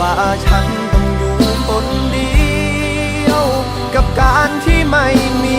ว่าฉันต้องอยู่คนเดียว กับการที่ไม่มี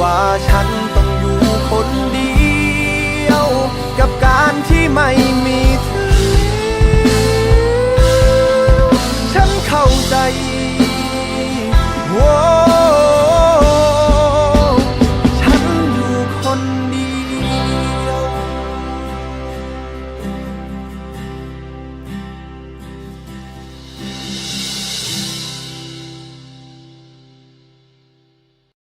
ว่าฉันต้องอยู่คนเดียว กับการที่ไม่มีเธอ ฉันเข้าใจ